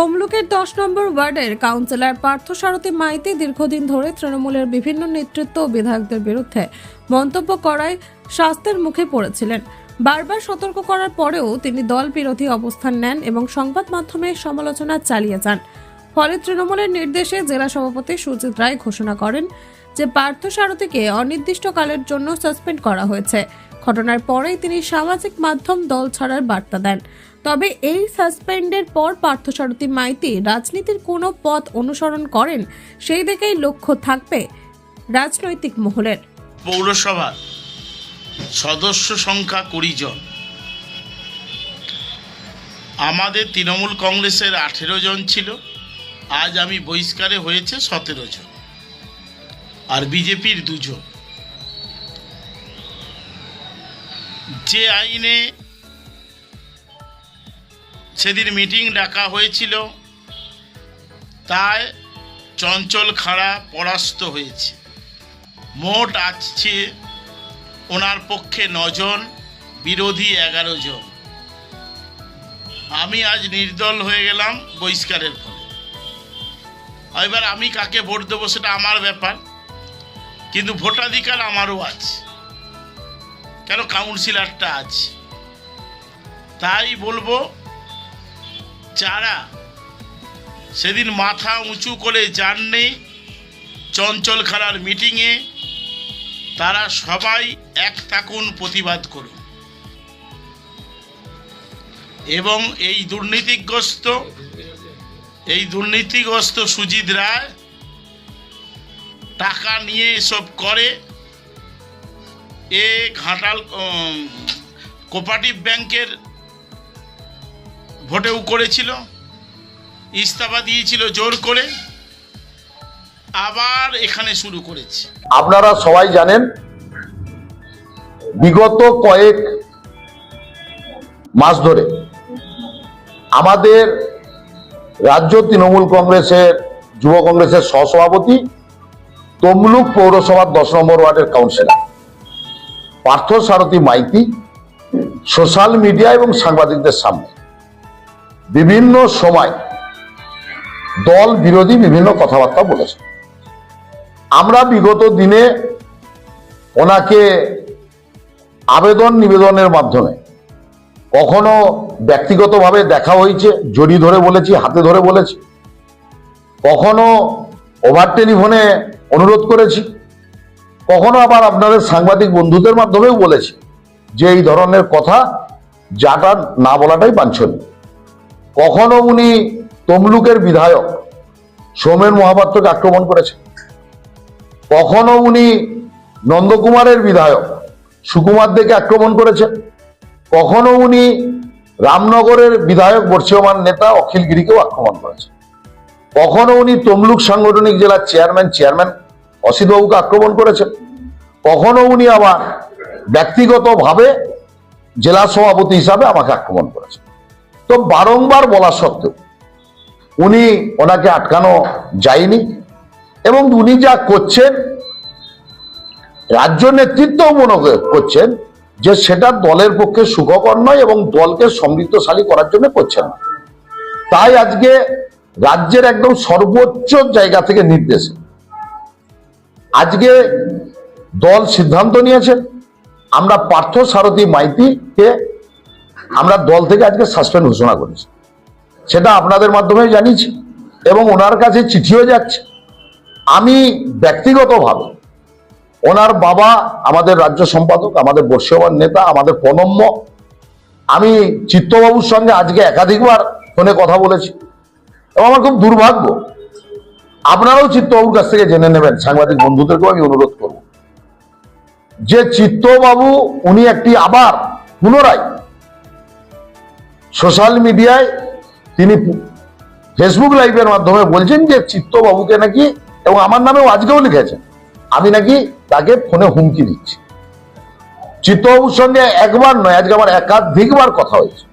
তমলুকের দশ নম্বর ওয়ার্ডের কাউন্সিলর পার্থসারথী মাইতি দীর্ঘদিন ধরে তৃণমূলের বিভিন্ন নেতৃত্ব ও বিধায়কদের বিরুদ্ধে মন্তব্য করায় স্বাস্থ্যের মুখে পড়েছিলেন। বারবার সতর্ক করার পরেও তিনি দল বিরোধী অবস্থান নেন এবং সংবাদ মাধ্যমে সমালোচনা চালিয়ে যান। ফলে তৃণমূলের নির্দেশে জেলা সভাপতি সুজিত রায় ঘোষণা করেন যে পার্থসারথীকে অনির্দিষ্টকালের জন্য সাসপেন্ড করা হয়েছে। ঘটনার পরেই তিনি সামাজিক মাধ্যম দল ছাড়ার বার্তা দেন। তবে এই সাসপেন্ডের পর পার্থসারথী মাইতি রাজনীতির কোনো পথ অনুসরণ করেন, সেই দিকেই লক্ষ্য থাকবে রাজনৈতিক মহলের। পৌরসভার সদস্য সংখ্যা কুড়ি জন। আমাদের তৃণমূল কংগ্রেসের আঠেরো জন ছিল। আজ আমি বহিষ্কারে হয়েছে সতেরো জন। আর বিজেপির দুজন। যে আইনে সেদিন মিটিং ডাকা হয়েছিল, তাই চঞ্চল খাড়া পরাস্ত হয়েছে। মোট আছে ওনার পক্ষে নজন, বিরোধী এগারো জন। আমি আজ নির্দল হয়ে গেলাম বহিষ্কারের ফলে। এবার আমি কাকে ভোট দেবো সেটা আমার ব্যাপার, কিন্তু ভোটাধিকার আমারও আছে। কেন কাউন্সিলরটা আছে তাই বলব, যারা সেদিন মাথা উঁচু করে যাননি চঞ্চল খাড়ার মিটিংয়ে, তারা সবাই এক থাকুন প্রতিবাদ করুন। এবং এই দুর্নীতিগ্রস্ত এই দুর্নীতিগ্রস্ত সুজিত রায় টাকা নিয়ে এসব করে এ ঘাটাল কোপারেটিভ ব্যাংকের ভোটেও করেছিল, ইস্তফা দিয়েছিল জোর করে, আবার এখানে শুরু করেছে। আপনারা সবাই জানেন, বিগত কয়েক মাস ধরে আমাদের রাজ্য তৃণমূল কংগ্রেসের, যুব কংগ্রেসের সহসভাপতি তমলুক পৌরসভার দশ নম্বর ওয়ার্ডের councillor Partha Sarathi Maity, social media এবং সাংবাদিকদের সামনে। বিভিন্ন সময় দল বিরোধী বিভিন্ন কথাবার্তা বলেছে। আমরা বিগত দিনে ওনাকে আবেদন নিবেদনের মাধ্যমে কখনো ব্যক্তিগতভাবে দেখা হয়েছে, জড়ি ধরে বলেছি, হাতে ধরে বলেছি। কখনো ওভার টেলিফোনে অনুরোধ করেছি। কখনো আবার আপনাদের সাংবাদিক বন্ধুদের মাধ্যমেও বলেছি যে এই ধরনের কথা যাটা না বলাটাই বাঞ্ছনীয়। কখনো উনি তমলুকের বিধায়ক সৌমেন মহাপাত্রকে আক্রমণ করেছেন। কখনো উনি নন্দকুমারের বিধায়ক সুকুমার দেকে আক্রমণ করেছেন। কখনো উনি রামনগরের বিধায়ক বর্ষীয়মান নেতা অখিল গিরিকেও আক্রমণ করেছেন। কখনো উনি তমলুক সাংগঠনিক জেলার চেয়ারম্যান চেয়ারম্যান অসিতবাবুকে আক্রমণ করেছেন। কখনো উনি আবার ব্যক্তিগতভাবে জেলা সভাপতি হিসাবে আমাকে আক্রমণ করেছেন। তো বারংবার বলা সত্ত্বেও উনি ওনাকে আটকানো যায়নি এবং উনি যা করছেন, রাজ্য নেতৃত্ব মনে করছেন যে সেটা দলের পক্ষে সুখকর নয় এবং দলকে সমৃদ্ধশালী করার জন্য করছেন তাই আজকে রাজ্যের একদম সর্বোচ্চ জায়গা থেকে নির্দেশ। আজকে দল সিদ্ধান্ত নিয়েছে, আমরা পার্থ সারথী মাইতিকে আমরা দল থেকে আজকে সাসপেন্ড ঘোষণা করেছি। সেটা আপনাদের মাধ্যমে জানিয়েছি এবং ওনার কাছে চিঠিও যাচ্ছে। আমি ব্যক্তিগতভাবে ওনার বাবা আমাদের রাজ্য সম্পাদক, আমাদের বর্ষমান নেতা, আমাদের প্রণম্য, আমি চিত্তবাবুর সঙ্গে আজকে একাধিকবার ফোনে কথা বলেছি এবং আমার খুব দুর্ভাগ্য আপনারাও চিত্তবাবুর কাছ থেকে জেনে নেবেন, সাংবাদিক বন্ধুদেরকেও আমি অনুরোধ করব। যে চিত্তবাবু, উনি একটি আবার পুনরায় সোশ্যাল মিডিয়ায় তিনি ফেসবুক লাইভের মাধ্যমে বলছেন যে চিত্তবাবুকে নাকি, এবং আমার নামেও আজকেও লিখেছেন, আমি নাকি তাকে ফোনে হুমকি দিচ্ছি। চিত্তবাবুর সঙ্গে একবার নয়, আজকে আমার একাধিকবার কথা হয়েছে।